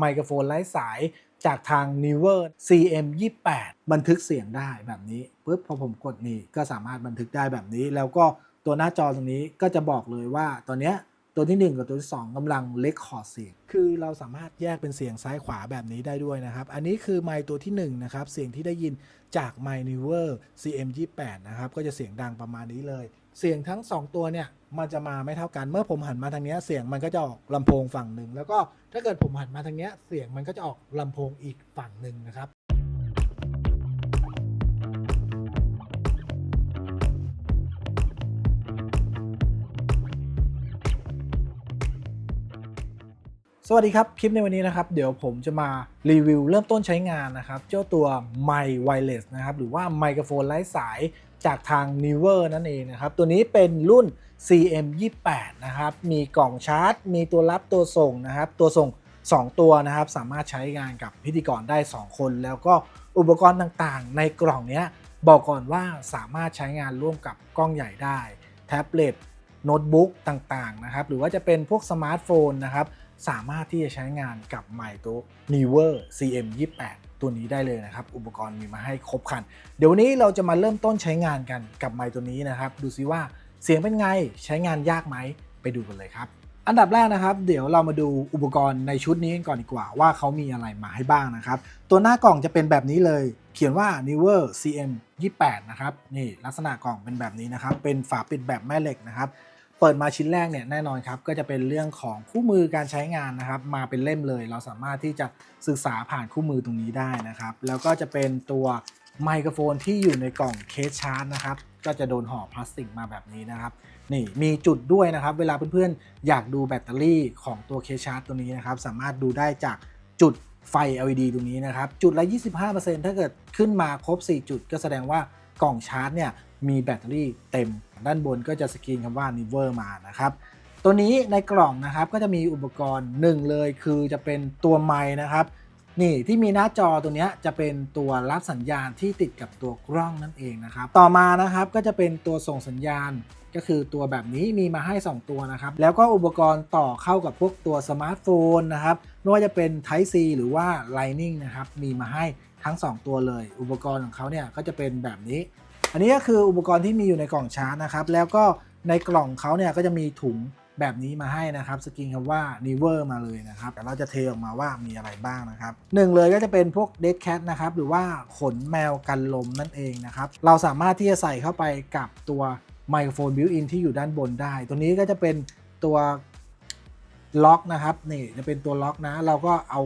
ไมโครโฟนไร้สายจากทาง n e w e r CM 28บันทึกเสียงได้แบบนี้ปุ๊บพอผมกดนี่ก็สามารถบันทึกได้แบบนี้ แล้วก็ตัวหน้าจอตรงนี้ก็จะบอกเลยว่าตอนเนี้ย ตัวที่ 1 กับตัวที่ 2กำลังเลคคอร์ดเสียง คือเราสามารถแยกเป็นเสียงซ้ายขวาแบบนี้ได้ด้วยนะครับ อันนี้คือไมค์ตัวที่ 1 นะครับ เสียงที่ได้ยินจากไมค์ n e w e r CM 28 นะครับ ก็จะเสียงดังประมาณนี้เลย เสียงทั้ง 2 ตัวเนี่ย มันจะมาไม่เท่ากัน เมื่อผมหันมาทางนี้เสียงมันก็จะออกลำโพงฝั่งหนึ่ง แล้วก็ถ้าเกิดผมหันมาทางเนี้ยเสียงมันก็จะออกลำโพงอีกฝั่งหนึ่งนะครับ สวัสดีครับ คลิปในวันนี้นะครับ เดี๋ยวผมจะมารีวิวเริ่มต้นใช้งานนะครับ เจ้าตัว m i Wireless นะครับ หรือว่าไมโครโฟนไร้สายจากทาง n e w e r นั่นเองนะครับ ตัวนี้เป็นรุ่น CM 28 นะครับ มีกล่องชาร์จ มีตัวรับตัวส่งนะครับ ตัวส่ง 2 ตัวนะครับ สามารถใช้งานกับพิธีกรได้ 2 คน แล้วก็อุปกรณ์ต่างๆ ในกล่องนี้บอกก่อนว่าสามารถใช้งานร่วมกับกล้องใหญ่ได้ แท็บเล็ตโน้ตบุ๊กต่างๆนะครับ หรือว่าจะเป็นพวกสมาร์ทโฟนนะครับ สามารถที่จะใช้งานกับไมค์ตัว n e w e r CM 28ตัวนี้ได้เลยนะครับ อุปกรณ์มีมาให้ครบครัน เดี๋ยววันนี้เราจะมาเริ่มต้นใช้งานกันกับไมค์ตัวนี้นะครับ ดูซิว่าเสียงเป็นไงใช้งานยากไหมไปดูกันเลยครับ อันดับแรกนะครับ เดี๋ยวเรามาดูอุปกรณ์ในชุดนี้กันก่อนดีกว่าว่าเขามีอะไรมาให้บ้างนะครับ ตัวหน้ากล่องจะเป็นแบบนี้เลย เขียนว่า n e w e r CM 28นะครับนี่ลักษณะกล่องเป็นแบบนี้นะครับเป็นฝาปิดแบบแม่เหล็กนะครับ เปิดมาชิ้นแรกเนี่ยแน่นอนครับก็จะเป็นเรื่องของคู่มือการใช้งานนะครับ มาเป็นเล่มเลย เราสามารถที่จะศึกษาผ่านคู่มือตรงนี้ได้นะครับ แล้วก็จะเป็นตัวไมโครโฟนที่อยู่ในกล่องเคสชาร์จนะครับก็จะโดนห่อพลาสติกมาแบบนี้นะครับ นี่มีจุดด้วยนะครับ เวลาเพื่อนๆ อยากดูแบตเตอรี่ของตัวเคสชาร์จตัวนี้นะครับ สามารถดูได้จากจุดไฟ LED ตรงนี้นะครับ จุดละ 25%ถ้าเกิดขึ้นมาครบ 4 จุด ก็แสดงว่ากล่องชาร์จเนี่ย มีแบตเตอรี่เต็ม ด้านบนก็จะสกรีนคำว่า n i v e r มานะครับตัวนี้ในกล่องนะครับก็จะมีอุปกรณ์หนึ่งเลยคือจะเป็นตัวไม้นะครับ นี่ที่มีหน้าจอตัวนี้จะเป็นตัวรับสัญญาณที่ติดกับตัวกล้องนั่นเองนะครับ ต่อมานะครับก็จะเป็นตัวส่งสัญญาณ ก็คือตัวแบบนี้มีมาให้ 2 ตัวนะครับ แล้วก็อุปกรณ์ต่อเข้ากับพวกตัวสมาร์ทโฟนนะครับไม่ว่าจะเป็น Type C หรือว่า Lightning นะครับมีมาให้ทั้ง 2 ตัวเลย อุปกรณ์ของเขาเนี่ยก็จะเป็นแบบนี้ อันนี้ก็คืออุปกรณ์ที่มีอยู่ในกล่องชาร์จนะครับ แล้วก็ในกล่องเขาเนี่ยก็จะมีถุงแบบนี้มาให้นะครับ สกรีนคำว่า n e v e r มาเลยนะครับแต่เราจะเทออกมาว่ามีอะไรบ้างนะครับหนึ่งเลยก็จะเป็นพวก Dead Cat นะครับหรือว่าขนแมวกันลมนั่นเองนะครับ เราสามารถที่จะใส่เข้าไปกับตัวไมโครโฟนบิวอินที่อยู่ด้านบนได้ ตัวนี้ก็จะเป็นตัวล็อกนะครับนี่จะเป็นตัวล็อกนะ เราก็เอา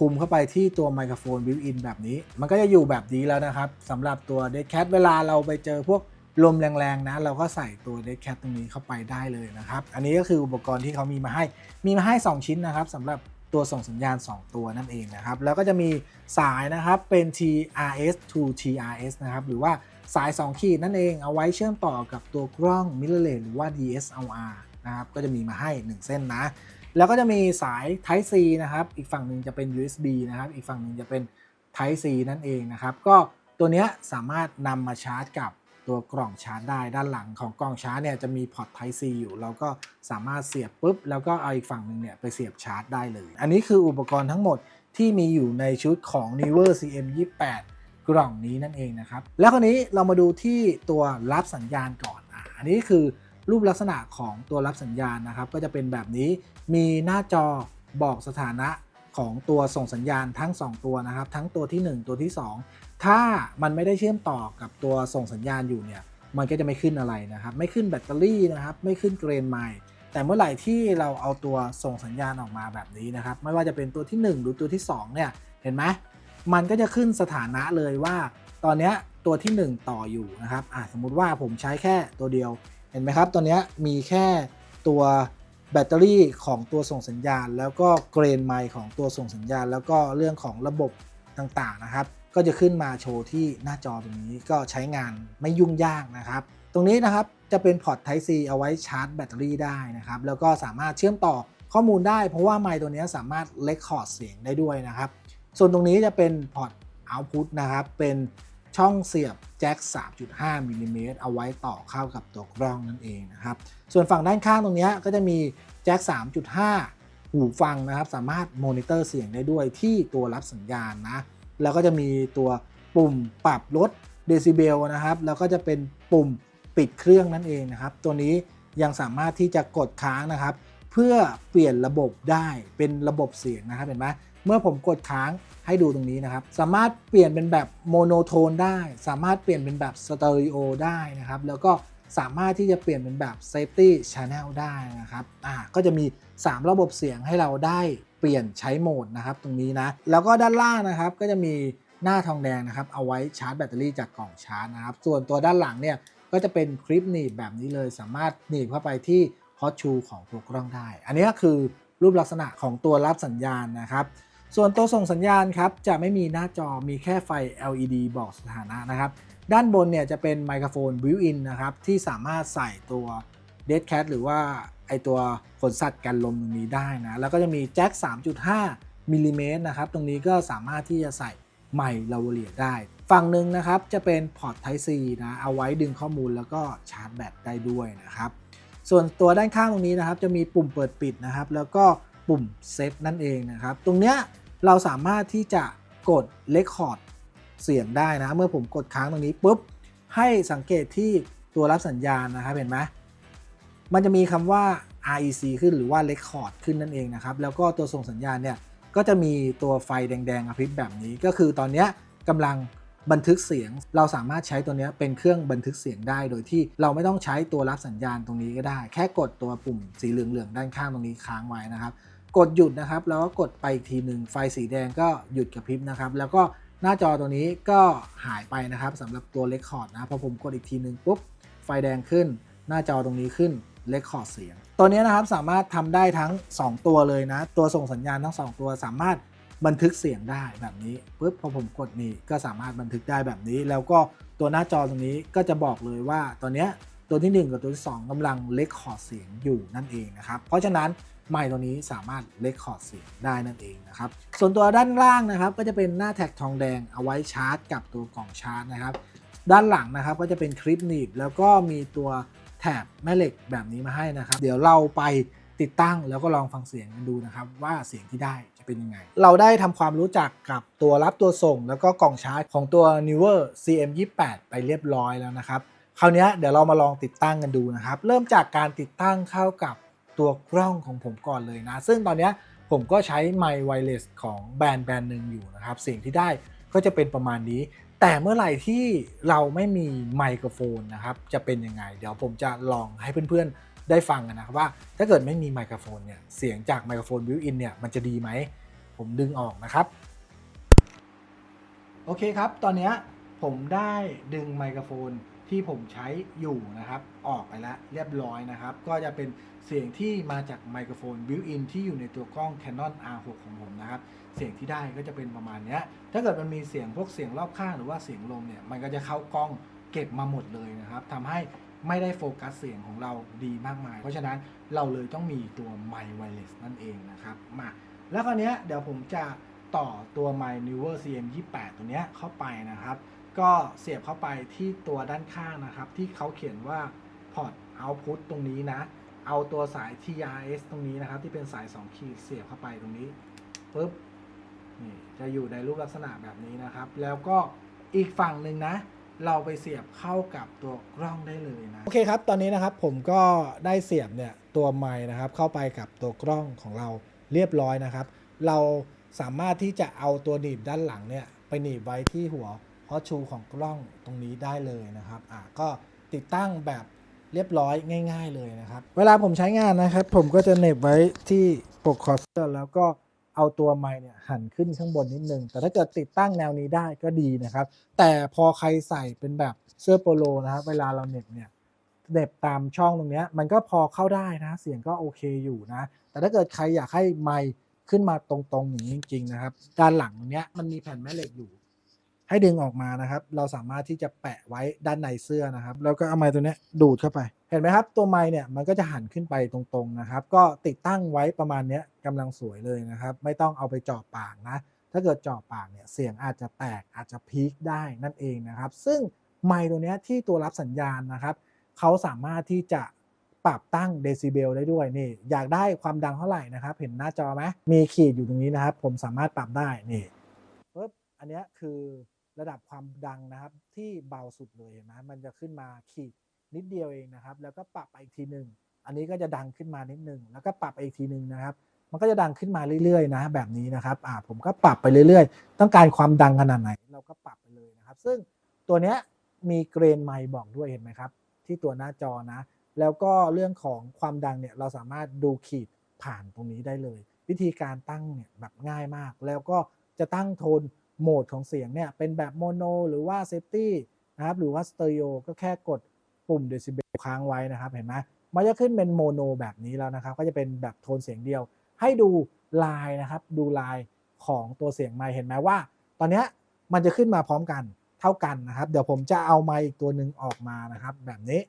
คุมเข้าไปที่ตัวไมโครโฟนบิวอินแบบนี้ มันก็จะอยู่แบบนี้แล้วนะครับสำหรับตัว Dead Cat เวลาเราไปเจอพวกลมแรงๆนะ เราก็ใส่ตัว Dead Cat ตรงนี้เข้าไปได้เลยนะครับ อันนี้ก็คืออุปกรณ์ที่เขามีมาให้มีมาให้ 2 ชิ้นนะครับสำหรับตัวส่งสัญญาณ 2 ตัวนั่นเองนะครับ แล้วก็จะมีสายนะครับเป็น TRS to TRS นะครับ หรือว่าสาย 2 ขีดนั่นเองเอาไว้เชื่อมต่อกับตัวกล้อง mirrorless หรือว่า DSLR นะครับก็จะมีมาให้ 1 เส้นนะ แล้วก็จะมีสาย Type C นะครับ อีกฝั่งหนึ่งจะเป็น USB นะครับ อีกฝั่งหนึ่งจะเป็น Type C นั่นเองนะครับ ก็ตัวนี้สามารถนำมาชาร์จกับตัวกล่องชาร์จได้ด้านหลังของกล่องชาร์จเนี่ยจะมีพอร์ต Type C อยู่ เราก็สามารถเสียบปุ๊บ แล้วก็เอาอีกฝั่งหนึ่งเนี่ยไปเสียบชาร์จได้เลย อันนี้คืออุปกรณ์ทั้งหมดที่มีอยู่ในชุดของ n e w e r CM 28 กล่องนี้นั่นเองนะครับ แล้วคราวนี้เรามาดูที่ตัวรับสัญญาณก่อนอะอันนี้คือ รูปลักษณะของตัวรับสัญญาณนะครับ ก็จะเป็นแบบนี้มีหน้าจอบอกสถานะของตัวส่งสัญญาณทั้ง 2 ตัวนะครับ ทั้งตัวที่ 1 ตัวที่ 2 ถ้ามันไม่ได้เชื่อมต่อกับตัวส่งสัญญาณอยู่เนี่ยมันก็จะไม่ขึ้นอะไรนะครับ ไม่ขึ้นแบตเตอรี่นะครับ ไม่ขึ้นเกรนไมล์แต่เมื่อไหร่ที่เราเอาตัวส่งสัญญาณออกมาแบบนี้นะครับ ไม่ว่าจะเป็นตัวที่ 1 หรือตัวที่ 2 เนี่ย เห็นไหมมันก็จะขึ้นสถานะเลยว่า ตอนนี้ตัวที่ 1 ต่ออยู่นะครับอะสมมุติว่าผมใช้แค่ตัวเดียว เห็นไหมครับตอนนี้มีแค่ตัวแบตเตอรี่ของตัวส่งสัญญาณ แล้วก็เกรนไมล์ของตัวส่งสัญญาณ แล้วก็เรื่องของระบบต่างๆนะครับ ก็จะขึ้นมาโชว์ที่หน้าจอตรงนี้ก็ใช้งานไม่ยุ่งยากนะครับ ตรงนี้นะครับจะเป็นพอร์ต Type C เอาไว้ชาร์จแบตเตอรี่ได้นะครับ แล้วก็สามารถเชื่อมต่อข้อมูลได้ เพราะว่าไมค์ตัวนี้สามารถเลคคอร์ดเสียงได้ด้วยนะครับ ส่วนตรงนี้จะเป็นพอร์ต Output นะครับเป็น ช่องเสียบแจ็ค 3.5มิลลิเมตรเอาไว้ต่อเข้ากับตัวกล้องนั่นเองนะครับ ส่วนฝั่งด้านข้างตรงนี้ก็จะมีแจ็ค 3.5 หูฟังนะครับ สามารถมอนิเตอร์เสียงได้ด้วยที่ตัวรับสัญญาณนะ แล้วก็จะมีตัวปุ่มปรับลดเดซิเบลนะครับ แล้วก็จะเป็นปุ่มปิดเครื่องนั่นเองนะครับ ตัวนี้ยังสามารถที่จะกดค้างนะครับ เพื่อเปลี่ยนระบบได้เป็นระบบเสียงนะครับเห็นไหม มื่อผมกดค้างให้ดูตรงนี้นะครับ สามารถเปลี่ยนเป็นแบบโมโนโทนได้ สามารถเปลี่ยนเป็นแบบสเตอริโอได้นะครับ แล้วก็สามารถที่จะเปลี่ยนเป็นแบบ Safety Channel ได้นะครับ อ่า ก็จะมี 3 ระบบเสียงให้เราได้เปลี่ยนใช้โหมดนะครับตรงนี้นะ แล้วก็ด้านล่างนะครับก็จะมีหน้าทองแดงนะครับ เอาไว้ชาร์จแบตเตอรี่จากกล่องชาร์จนะครับ ส่วนตัวด้านหลังเนี่ยก็จะเป็นคลิปหนีบแบบนี้เลย สามารถหนีบเข้าไปที่ฮอตชูของตัวกล้องได้ อันนี้ก็คือรูปลักษณะของตัวรับสัญญาณนะครับ ส่วนตัวส่งสัญญาณครับจะไม่มีหน้าจอมีแค่ไฟ LED บอกสถานะนะครับ ด้านบนเนี่ยจะเป็นไมโครโฟนบิวอินนะครับที่สามารถใส่ตัว Dead Cat หรือว่าไอตัวขนสัตว์กันลมตรงนี้ได้นะแล้วก็จะมีแจ็ค 3.5มิลลิเมตรนะครับตรงนี้ก็สามารถที่จะใส่ไมค์ลาวเลียได้ ฝั่งหนึ่งนะครับจะเป็นพอร์ต Type C นะเอาไว้ดึงข้อมูลแล้วก็ชาร์จแบตได้ด้วยนะครับส่วนตัวด้านข้างตรงนี้นะครับจะมีปุ่มเปิดปิดนะครับแล้วก็ปุ่มเซตนั่นเองนะครับตรงเนี้ย เราสามารถที่จะกดเลคคอร์ดเสียงได้นะ เมื่อผมกดค้างตรงนี้ปุ๊บ ให้สังเกตที่ตัวรับสัญญาณนะครับ เห็นไหมมันจะมีคำว่า REC ขึ้นหรือว่า Record ขึ้นนั่นเองนะครับ แล้วก็ตัวส่งสัญญาณเนี่ย ก็จะมีตัวไฟแดงๆกระพริบแบบนี้ ก็คือตอนนี้กำลังบันทึกเสียง เราสามารถใช้ตัวนี้เป็นเครื่องบันทึกเสียงได้ โดยที่เราไม่ต้องใช้ตัวรับสัญญาณตรงนี้ก็ได้ แค่กดตัวปุ่มสีเหลืองๆด้านข้างตรงนี้ค้างไว้นะครับ กดหยุดนะครับ แล้วก็กดไปอีกทีหนึ่งไฟสีแดงก็หยุดกระพริบนะครับ แล้วก็หน้าจอตัวนี้ก็หายไปนะครับสำหรับตัวเลคคอร์ดนะพอผมกดอีกทีหนึ่งปุ๊บไฟแดงขึ้น หน้าจอตรงนี้ขึ้นเลคคอร์ดเสียง ตัวนี้นะครับสามารถทำได้ทั้ง 2 ตัวเลยนะ ตัวส่งสัญญาณทั้ง 2 ตัวสามารถบันทึกเสียงได้แบบนี้ปุ๊บพอผมกดนี่ก็สามารถบันทึกได้แบบนี้ แล้วก็ตัวหน้าจอตรงนี้ก็จะบอกเลยว่าตอนนี้ตัวที่ 1 กับตัวที่ 2กำลังเลคคอร์ดเสียงอยู่นั่นเองนะครับเพราะฉะนั้นไมค์ตัวนี้สามารถเลคคอร์ดเสียงได้นั่นเองนะครับ ส่วนตัวด้านล่างนะครับก็จะเป็นหน้าแท็กทองแดงเอาไว้ชาร์จกับตัวกล่องชาร์จนะครับ ด้านหลังนะครับก็จะเป็นคลิปหนีบ แล้วก็มีตัวแถบแม่เหล็กแบบนี้มาให้นะครับ เดี๋ยวเราไปติดตั้งแล้วก็ลองฟังเสียงกันดูนะครับ ว่าเสียงที่ได้จะเป็นยังไง เราได้ทำความรู้จักกับตัวรับตัวส่ง แล้วก็กล่องชาร์จของตัว Newer CM28 ไปเรียบร้อยแล้วนะครับคราวนี้เดี๋ยวเรามาลองติดตั้งกันดูนะครับ เริ่มจากการติดตั้งเข้ากับ ตัวกล้องของผมก่อนเลยนะ ซึ่งตอนนี้ผมก็ใช้ไมค์ไวเลสของแบรนด์แบรนด์หนึ่งอยู่นะครับ เสียงที่ได้ก็จะเป็นประมาณนี้ แต่เมื่อไหร่ที่เราไม่มีไมโครโฟนนะครับ จะเป็นยังไง เดี๋ยวผมจะลองให้เพื่อนๆได้ฟังกันนะครับว่า ถ้าเกิดไม่มีไมโครโฟนเนี่ย เสียงจากไมโครโฟนบิวอินเนี่ยมันจะดีไหม ผมดึงออกนะครับ โอเคครับ ตอนนี้ผมได้ดึงไมโครโฟน ที่ผมใช้อยู่นะครับ ออกไปแล้วเรียบร้อยนะครับ ก็จะเป็นเสียงที่มาจากไมโครโฟนบิวอินที่อยู่ในตัวกล้อง Canon R6 ของผมนะครับ เสียงที่ได้ก็จะเป็นประมาณนี้ถ้าเกิดมันมีเสียงพวกเสียงรอบข้างหรือว่าเสียงลมเนี่ยมันก็จะเข้ากล้องเก็บมาหมดเลยนะครับทำให้ไม่ได้โฟกัสเสียงของเราดีมากมาย เพราะฉะนั้นเราเลยต้องมีตัวไมค์ไวเลสนั่นเองนะครับมาแล้วคราวนี้เดี๋ยวผมจะต่อตัวไมค์ Newer CM28 ตัวนี้เข้าไปนะครับ ก็เสียบเข้าไปที่ตัวด้านข้างนะครับ ที่เขาเขียนว่า port output ตรงนี้นะ เอาตัวสาย TRS ตรงนี้นะครับ ที่เป็นสาย 2 ขีดเสียบเข้าไปตรงนี้ปุ๊บนี่จะอยู่ในรูปลักษณะแบบนี้นะครับ แล้วก็อีกฝั่งหนึ่งนะ เราไปเสียบเข้ากับตัวกล้องได้เลยนะ โอเคครับ ตอนนี้นะครับผมก็ได้เสียบเนี่ยตัวไมค์นะครับ เข้าไปกับตัวกล้องของเราเรียบร้อยนะครับ เราสามารถที่จะเอาตัวหนีบด้านหลังเนี่ยไปหนีบไว้ที่หัว ฮอตชูของกล้องตรงนี้ได้เลยนะครับอะก็ติดตั้งแบบเรียบร้อยง่าย ๆ เลยนะครับ เวลาผมใช้งานนะครับ ผมก็จะเหน็บไว้ที่ปกคอเสื้อแล้วก็เอาตัวไมค์เนี่ยหันขึ้นข้างบนนิดนึง แต่ถ้าเกิดติดตั้งแนวนี้ได้ก็ดีนะครับ แต่พอใครใส่เป็นแบบเสื้อโปโลนะครับ เวลาเราเหน็บเนี่ยเหน็บตามช่องตรงนี้มันก็พอเข้าได้นะ เสียงก็โอเคอยู่นะ แต่ถ้าเกิดใครอยากให้ไมค์ขึ้นมาตรงๆอย่างนี้จริง ๆ นะครับ ด้านหลังตรงเนี้ยมันมีแผ่นแม่เหล็กอยู่ ให้ดึงออกมานะครับ เราสามารถที่จะแปะไว้ด้านในเสื้อนะครับ แล้วก็เอาไม้ตัวนี้ดูดเข้าไป เห็นไหมครับ ตัวไม้เนี่ยมันก็จะหันขึ้นไปตรงๆนะครับ ก็ติดตั้งไว้ประมาณนี้กำลังสวยเลยนะครับ ไม่ต้องเอาไปเจาะปากนะ ถ้าเกิดเจาะปากเนี่ยเสียงอาจจะแตกอาจจะพีคได้นั่นเองนะครับ ซึ่งไมค์ตัวนี้ที่ตัวรับสัญญาณนะครับเขาสามารถที่จะปรับตั้งเดซิเบลได้ด้วยนี่อยากได้ความดังเท่าไหร่นะครับ เห็นหน้าจอไหมมีขีดอยู่ตรงนี้นะครับ ผมสามารถปรับได้นี่ปุ๊บอันนี้คือ ระดับความดังนะครับ ที่เบาสุดเลยเห็นไหมมันจะขึ้นมาขีดนิดเดียวเองนะครับ แล้วก็ปรับไปอีกทีหนึ่งอันนี้ก็จะดังขึ้นมานิดหนึ่งแล้วก็ปรับไปอีกทีหนึ่งนะครับ มันก็จะดังขึ้นมาเรื่อยๆ นะ แบบนี้นะครับอ่าผมก็ปรับไปเรื่อยๆ ต้องการความดังขนาดไหน เราก็ปรับไปเลยนะครับ ซึ่งตัวเนี้ยมีเกรนไมค์บอกด้วยเห็นไหมครับ ที่ตัวหน้าจอนะ แล้วก็เรื่องของความดังเนี่ยเราสามารถดูขีดผ่านตรงนี้ได้เลย วิธีการตั้งเนี่ยแบบง่ายมาก แล้วก็จะตั้งโทน โหมดของเสียงเนี่ยเป็นแบบโมโนหรือว่าเซฟตี้นะครับหรือว่าสเตอริโอก็แค่กดปุ่มเดซิเบลค้างไว้นะครับเห็นไหมมันจะขึ้นเป็นโมโนแบบนี้แล้วนะครับ ก็จะเป็นแบบโทนเสียงเดียว ให้ดูลายนะครับดูลายของตัวเสียงไมค์เห็นไหมว่า ตอนนี้มันจะขึ้นมาพร้อมกันเท่ากันนะครับ เดี๋ยวผมจะเอาไมค์อีกตัวหนึ่งออกมานะครับ แบบนี้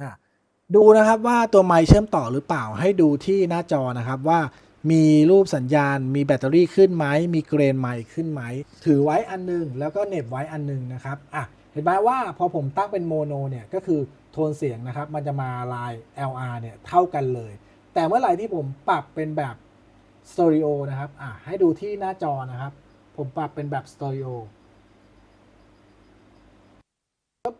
อะดูนะครับว่าตัวไมค์เชื่อมต่อหรือเปล่าให้ดูที่หน้าจอนะครับว่า มีรูปสัญญาณ มีแบตเตอรี่ขึ้นไหม มีเกรนไมค์ขึ้นไหม ถือไว้อันหนึง แล้วก็เน็บไว้อันหนึงนะครับ อะ เห็นไหมว่าพอผมตั้งเป็นโมโนเนี่ยก็คือโทนเสียงนะครับ มันจะมาลาย LR เนี่ยเท่ากันเลย แต่เมื่อไหร่ที่ผมปรับเป็นแบบสเตอริโอนะครับ อะ ให้ดูที่หน้าจอนะครับ ผมปรับเป็นแบบสเตอริโอ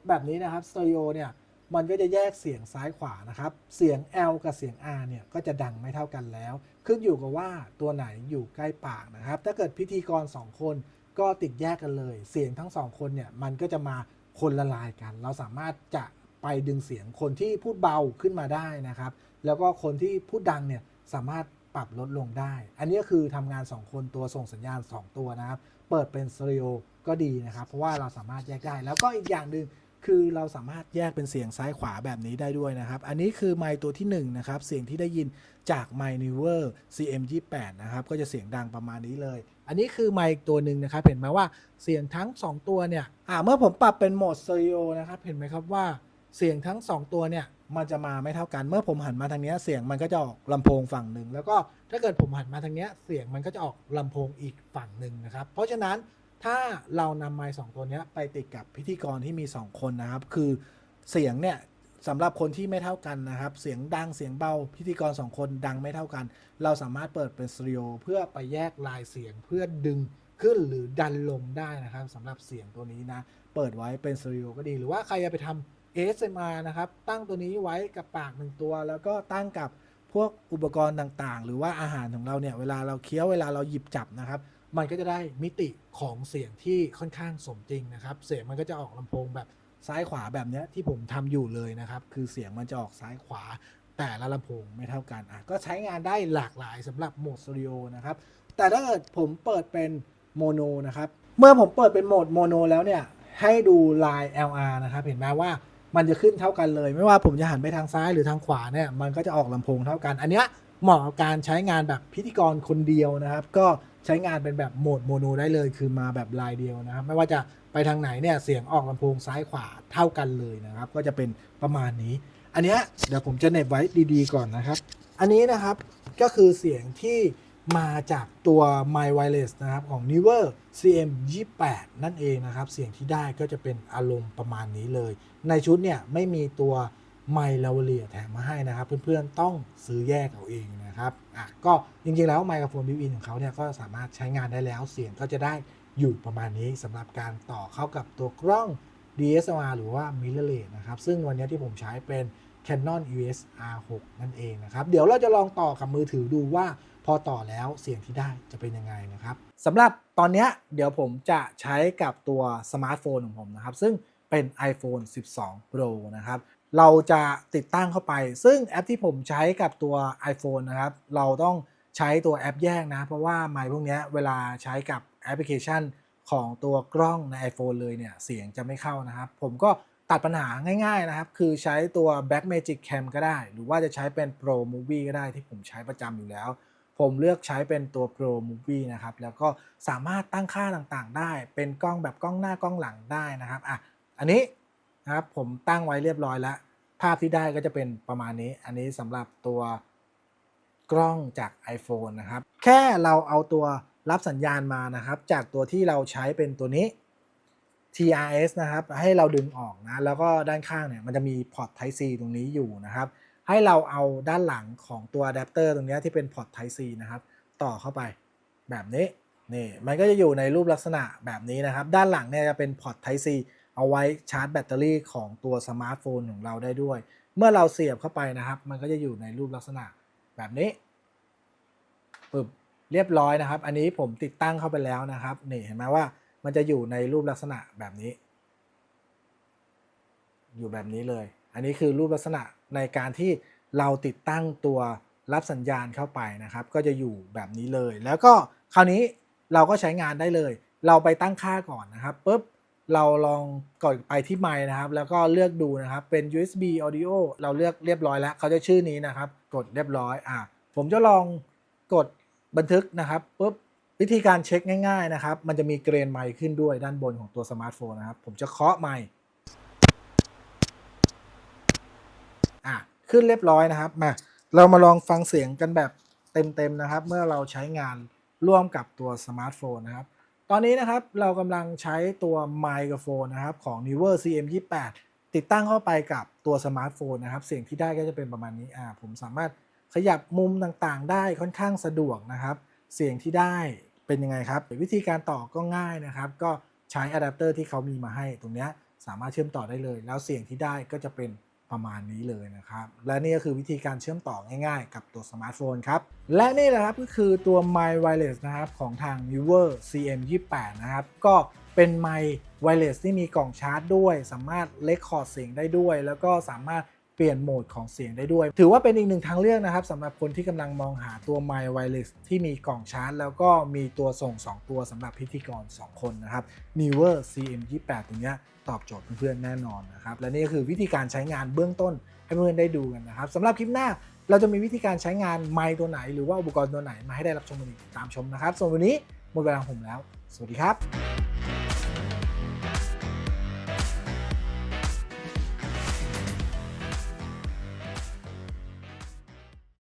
แบบนี้นะครับสเตอริโอเนี่ย มันก็จะแยกเสียงซ้ายขวานะครับ เสียง L กับเสียง R เนี่ยก็จะดังไม่เท่ากันแล้ว ขึ้นอยู่กับว่าตัวไหนอยู่ใกล้ปากนะครับ ถ้าเกิดพิธีกร 2 คนก็ติดแยกกันเลย เสียงทั้งสองคนเนี่ยมันก็จะมาคนละลายกัน เราสามารถจะไปดึงเสียงคนที่พูดเบาขึ้นมาได้นะครับ แล้วก็คนที่พูดดังเนี่ยสามารถปรับลดลงได้ อันนี้ก็คือทำงาน 2 คนตัวส่งสัญญาณ 2 ตัวนะครับ เปิดเป็นสเตอริโอก็ดีนะครับ เพราะว่าเราสามารถแยกได้ แล้วก็อีกอย่างหนึ่ง คือเราสามารถแยกเป็นเสียงซ้ายขวาแบบนี้ได้ด้วยนะครับ อันนี้คือไมค์ตัวที่1นะครับ เสียงที่ได้ยินจากไมค์ Newer CM28 นะครับ ก็จะเสียงดังประมาณนี้เลย อันนี้คือไมค์อีกตัวหนึ่งนะครับ เห็นไหมว่าเสียงทั้ง 2 ตัวเนี่ย อ่า เมื่อผมปรับเป็นโหมดสเตอริโอนะครับ เห็นไหมครับว่าเสียงทั้ง 2 ตัวเนี่ยมันจะมาไม่เท่ากัน เมื่อผมหันมาทางนี้เสียงมันก็จะออกลำโพงฝั่งหนึ่ง แล้วก็ถ้าเกิดผมหันมาทางนี้เสียงมันก็จะออกลำโพงอีกฝั่งหนึ่งนะครับ เพราะฉะนั้น ถ้าเรานำไมค์สองตัวนี้ไปติดกับพิธีกรที่มี 2 คนนะครับ คือเสียงเนี่ยสำหรับคนที่ไม่เท่ากันนะครับ เสียงดังเสียงเบาพิธีกร 2 คนดังไม่เท่ากัน เราสามารถเปิดเป็นสเตอริโอเพื่อไปแยกลายเสียงเพื่อดึงขึ้นหรือดันลงได้นะครับสำหรับเสียงตัวนี้นะ เปิดไว้เป็นสเตอริโอก็ดี หรือว่าใครจะไปทำ ASMR นะครับ ตั้งตัวนี้ไว้กับปากหนึ่งตัว แล้วก็ตั้งกับพวกอุปกรณ์ต่างๆ หรือว่าอาหารของเราเนี่ยเวลาเราเคี้ยวเวลาเราหยิบจับนะครับ มันก็จะได้มิติของเสียงที่ค่อนข้างสมจริงนะครับ เสียงมันก็จะออกลำโพงแบบซ้ายขวาแบบเนี้ยที่ผมทำอยู่เลยนะครับ คือเสียงมันจะออกซ้ายขวาแต่ละลำโพงไม่เท่ากันอะก็ใช้งานได้หลากหลายสำหรับโหมดสตูดิโอนะครับ แต่ถ้าเกิดผมเปิดเป็นโมโนนะครับ เมื่อผมเปิดเป็นโหมดโมโนแล้วเนี่ย ให้ดูลาย LR นะครับ เห็นไหมว่ามันจะขึ้นเท่ากันเลย ไม่ว่าผมจะหันไปทางซ้ายหรือทางขวาเนี่ย มันก็จะออกลำโพงเท่ากัน อันเนี้ยเหมาะกับการใช้งานแบบพิธีกรคนเดียวนะครับ ก็ ใช้งานเป็นแบบโหมดโมโนได้เลย คือมาแบบลายเดียวนะครับ ไม่ว่าจะไปทางไหนเนี่ยเสียงออกลำโพงซ้ายขวาเท่ากันเลยนะครับ ก็จะเป็นประมาณนี้ อันเนี้ยเดี๋ยวผมจะเน็บไว้ดีๆ ก่อนนะครับ อันนี้นะครับก็คือเสียงที่มาจากตัว My Wireless นะครับ ของ Newer CM28 นั่นเองนะครับ เสียงที่ได้ก็จะเป็นอารมณ์ประมาณนี้เลย ในชุดเนี่ยไม่มีตัว ไมค์ลาวเลียแถมมาให้นะครับ เพื่อนๆต้องซื้อแยกเอาเองนะครับอะก็จริงๆแล้วไมโครโฟนบิวอินของเขาเนี่ยก็สามารถใช้งานได้แล้วเสียงก็จะได้อยู่ประมาณนี้สำหรับการต่อเข้ากับตัวกล้อง DSLR หรือว่า mirrorless นะครับ ซึ่งวันนี้ที่ผมใช้เป็น Canon EOS R6 นั่นเองนะครับ เดี๋ยวเราจะลองต่อกับมือถือดูว่าพอต่อแล้วเสียงที่ได้จะเป็นยังไงนะครับสำหรับตอนนี้เดี๋ยวผมจะใช้กับตัวสมาร์ทโฟนของผมนะครับ ซึ่งเป็น iPhone 12 Pro นะครับ เราจะติดตั้งเข้าไป ซึ่งแอปที่ผมใช้กับตัว iPhone นะครับ เราต้องใช้ตัวแอปแยกนะ เพราะว่าไมค์พวกนี้เวลาใช้กับแอปพลิเคชันของตัวกล้องใน iPhone เลยเนี่ย เสียงจะไม่เข้านะครับ ผมก็ตัดปัญหาง่ายๆนะครับ คือใช้ตัว Blackmagic Cam ก็ได้ หรือว่าจะใช้เป็น Pro Movie ก็ได้ที่ผมใช้ประจำอยู่แล้ว ผมเลือกใช้เป็นตัว Pro Movie นะครับ แล้วก็สามารถตั้งค่าต่างๆ ได้ เป็นกล้องแบบกล้องหน้ากล้องหลังได้นะครับ อะ อันนี้นะครับผมตั้งไว้เรียบร้อยแล้ว ภาพที่ได้ก็จะเป็นประมาณนี้ อันนี้สำหรับตัวกล้องจาก iPhone นะครับ แค่เราเอาตัวรับสัญญาณมานะครับ จากตัวที่เราใช้เป็นตัวนี้ TRS นะครับ ให้เราดึงออกนะ แล้วก็ด้านข้างเนี่ยมันจะมีพอร์ต Type C ตรงนี้อยู่นะครับ ให้เราเอาด้านหลังของตัวอะแดปเตอร์ตรงนี้ที่เป็นพอร์ต Type C นะครับ ต่อเข้าไปแบบนี้ นี่ มันก็จะอยู่ในรูปลักษณะแบบนี้นะครับ ด้านหลังเนี่ยจะเป็นพอร์ต Type C เอาไว้ชาร์จแบตเตอรี่ของตัวสมาร์ทโฟนของเราได้ด้วย เมื่อเราเสียบเข้าไปนะครับ มันก็จะอยู่ในรูปลักษณะแบบนี้ปึ๊บเรียบร้อยนะครับ อันนี้ผมติดตั้งเข้าไปแล้วนะครับนี่เห็นไหมว่ามันจะอยู่ในรูปลักษณะแบบนี้ อยู่แบบนี้เลย อันนี้คือรูปลักษณะในการที่เราติดตั้งตัวรับสัญญาณเข้าไปนะครับ ก็จะอยู่แบบนี้เลย แล้วก็คราวนี้เราก็ใช้งานได้เลย เราไปตั้งค่าก่อนนะครับปุ๊บ เราลองกดไปที่ไมค์นะครับ แล้วก็เลือกดูนะครับ เป็น USB audio เราเลือกเรียบร้อยแล้ว เขาจะชื่อนี้นะครับ กดเรียบร้อย อะ ผมจะลองกดบันทึกนะครับปุ๊บ วิธีการเช็คง่าย ๆ นะครับ มันจะมีเกรนไมค์ขึ้นด้วยด้านบนของตัวสมาร์ทโฟนนะครับ ผมจะเคาะไมค์อะ ขึ้นเรียบร้อยนะครับ มา เรามาลองฟังเสียงกันแบบเต็มๆนะครับ เมื่อเราใช้งานร่วมกับตัวสมาร์ทโฟนนะครับ ตอนนี้นะครับเรากำลังใช้ตัวไมโครโฟนนะครับของ n e w e r CM28 ติดตั้งเข้าไปกับตัวสมาร์ทโฟนนะครับ เสียงที่ได้ก็จะเป็นประมาณนี้อ่าผมสามารถขยับมุมต่างๆ ได้ค่อนข้างสะดวกนะครับ เสียงที่ได้เป็นยังไงครับ วิธีการต่อก็ง่ายนะครับ ก็ใช้อะแดปเตอร์ที่เขามีมาให้ตรงนี้สามารถเชื่อมต่อได้เลย แล้วเสียงที่ได้ก็จะเป็น ประมาณนี้เลยนะครับ และนี่ก็คือวิธีการเชื่อมต่อง่ายๆ กับตัวสมาร์ทโฟนครับ และนี่แหละครับก็คือตัว My Wireless นะครับของทาง n e w e r CM28 นะครับ ก็เป็น My Wireless ที่มีกล่องชาร์จด้วย สามารถเลคคอร์ดเสียงได้ด้วย แล้วก็สามารถ เปลี่ยนโหมดของเสียงได้ด้วย ถือว่าเป็นอีกหนึ่งทางเลือกนะครับสำหรับคนที่กำลังมองหาตัว My Wireless ที่มีกล่องชาร์จ แล้วก็มีตัวส่ง 2 ตัวสำหรับพิธีกร 2 คนนะครับ n e w e r CM28 ตรงเนี้ยตอบโจทย์เพื่อนๆแน่นอนนะครับและนี่ก็คือวิธีการใช้งานเบื้องต้นให้เพื่อนๆได้ดูกันนะครับสำหรับคลิปหน้าเราจะมีวิธีการใช้งานไมค์ตัวไหน หรือว่าอุปกรณ์ตัวไหนมาให้ได้รับชมกันอีกตามชมนะครับส่วนวันนี้หมดเวลาของผมแล้ว สวัสดีครับ